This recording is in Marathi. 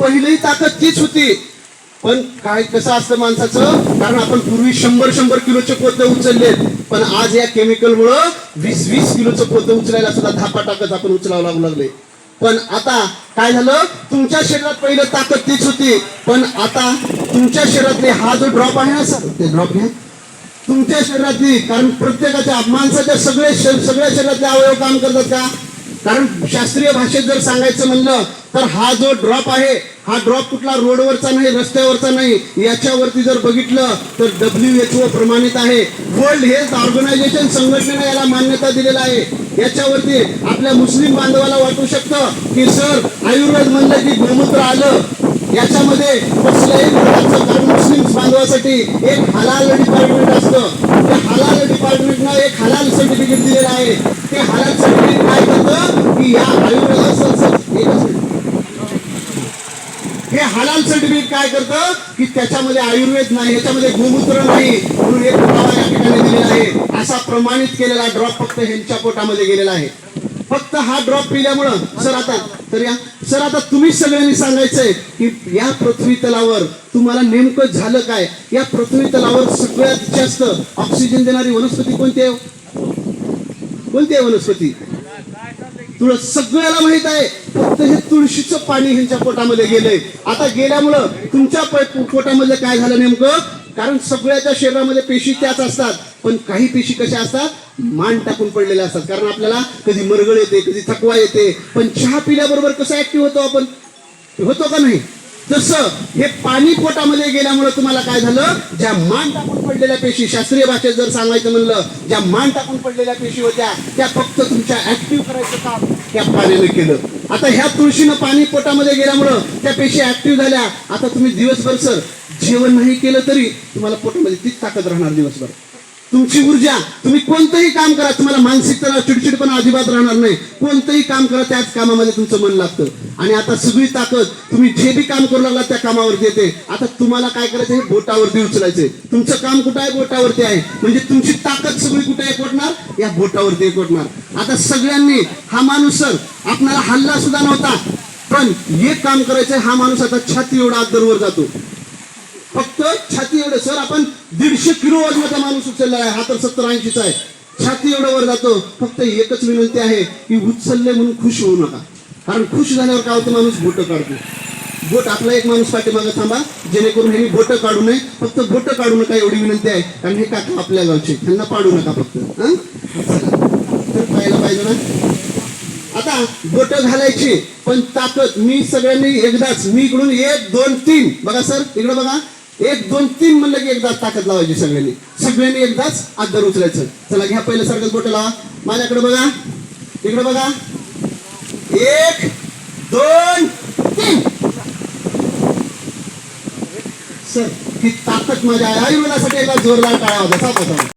पहिली ताकद तीच होती. पण काय कसं असतं माणसाचं? कारण आपण पूर्वी शंभर शंभर किलोचे पोते उचलले पण आज या केमिकल मुळे वीस वीस किलोचं पोतं उचलायला सुद्धा धापा टाकत आपण उचलावं लागू लागले. पण आता काय झालं? तुमच्या शरीरात पहिलं ताकद तीच होती. पण आता तुमच्या शरीरातले हा जो ड्रॉप आहे ना सर ते ड्रॉप घ्या. तुमच्या शरीरातली कारण प्रत्येकाच्या माणसाच्या सगळे सगळ्या शरीरातले अवयव काम करतात का? कारण शास्त्रीय भाषेत जर सांगायचं म्हणलं तर हा जो ड्रॉप आहे हा ड्रॉप कुठला रोडवरचा नाही रस्त्यावरचा नाही याच्यावरती जर बघितलं तर डब्ल्यू एच ओ प्रमाणित आहे. वर्ल्ड हेल्थ ऑर्गनायझेशन संघटनेने याला मान्यता दिलेला आहे. याच्यावरती आपल्या मुस्लिम बांधवाला वाटू शकतं की सर आयुर्वेद म्हणलं की गोमूत्र आलं. याच्यामध्ये कुठल्याही प्रकारचं कारण मुस्लिम बांधवासाठी एक हलाल डिपार्टमेंट असतं. त्या हलाल डिपार्टमेंटनं एक हलाल सर्टिफिकेट दिलेलं आहे. ते हलाल सर्टिफिकेट काय करतं? की या आयुर्वेद हे हलाल सर्टिफिकेट काय करतं? की त्याच्यामध्ये आयुर्वेद नाही याच्यामध्ये गोमूत्र नाही म्हणून एक पुरावा या ठिकाणी दिलेला आहे. असा प्रमाणित केलेला ड्रॉप फक्त ह्यांच्या पोटामध्ये गेलेला आहे. फक्त हा ड्रॉप पिल्यामुळं सर आता तर या सर आता तुम्ही सगळ्यांनी सांगायचंय की या पृथ्वी तलावर तुम्हाला नेमकं झालं काय? या पृथ्वी तलावर सगळ्यात जास्त ऑक्सिजन देणारी वनस्पती कोणती आहे? कोणती आहे वनस्पती? तुळस. सगळ्याला माहीत आहे. फक्त हे तुळशीचं पाणी ह्यांच्या पोटामध्ये गेलंय. आता गेल्यामुळं तुमच्या पोटामध्ये काय झालं नेमकं? कारण सगळ्याच्या शरीरामध्ये पेशी त्याच असतात. पण काही पेशी कशा असतात? मान टाकून पडलेल्या असतात. कारण आपल्याला कधी मरगळ येते कधी थकवा येते. पण चहा पिल्याबरोबर कसं ऍक्टिव्ह होतो आपण? होतो का नाही? तसं हे पाणी पोटामध्ये गेल्यामुळे तुम्हाला काय झालं? ज्या मान टाकून पडलेल्या पेशी शास्त्रीय भाषेत जर सांगायचं म्हणलं ज्या मान टाकून पडलेल्या पेशी होत्या त्या फक्त तुमच्या ऍक्टिव्ह करायचं काम त्या पाण्याने केलं. आता ह्या तुळशीनं पाणी पोटामध्ये गेल्यामुळं त्या पेशी ऍक्टिव्ह झाल्या. आता तुम्ही दिवसभर सर जेवण नाही केलं तरी तुम्हाला पोटामध्ये तीच ताकद राहणार दिवसभर. तुमची ऊर्जा तुम्ही कोणतंही काम करा तुम्हाला मानसिक चिडचिड चिडचिडपणा अजिबात राहणार नाही. कोणतंही काम करा त्याच कामामध्ये तुमचं मन लागतं. आणि आता सगळी ताकद तुम्ही जे बी काम करू लागला त्या कामावरती येते. आता तुम्हाला काय करायचं हे बोटावरती उचलायचंय. तुमचं काम कुठं आहे? बोटावरती आहे. म्हणजे तुमची ताकद सगळी कुठे एकवटणार या बोटावरती एकवटणार आता सगळ्यांनी हा माणूस सर आपणाला हल्ला सुद्धा नव्हता. पण एक काम करायचंय हा माणूस आता छाती एवढा आदरवर जातो. फक्त छाती एवढं. सर आपण दीडशे किलो वजनाचा माणूस उचलला आहे हा तर सत्तर ऐंशीचा आहे. छाती एवढं वर जातो. फक्त एकच विनंती आहे की उचलले म्हणून खुश होऊ नका. कारण खुश झाल्यावर काय होतं? माणूस बोट काढतो. बोट आपला एक माणूस पाठीमागं थांबा. जेणेकरून हे बोट काढू नये. फक्त बोट काढू नका एवढी विनंती आहे. कारण हे काका आपल्या गावचे. त्यांना पाडू नका फक्त. हां? तर पाहायला पाहिजे ना? आता बोट घालायची पण ताकद. मी सगळ्यांनी एकदाच मी इकडून एक दोन तीन. बघा सर. इकडे बघा. एक दोन तीन म्हणलं की एकदाच ताकद लावायची सगळ्यांनी. सगळ्यांनी एकदाच आदर उचलायचं. चला घ्या पहिलं सारखंच बोट लावा माझ्याकडे बघा. इकडे बघा. एक दोन तीन. सर ही ताकद माझ्या आयुर्वेदासाठी एकदा जोरदार टाळा होता. साप होता.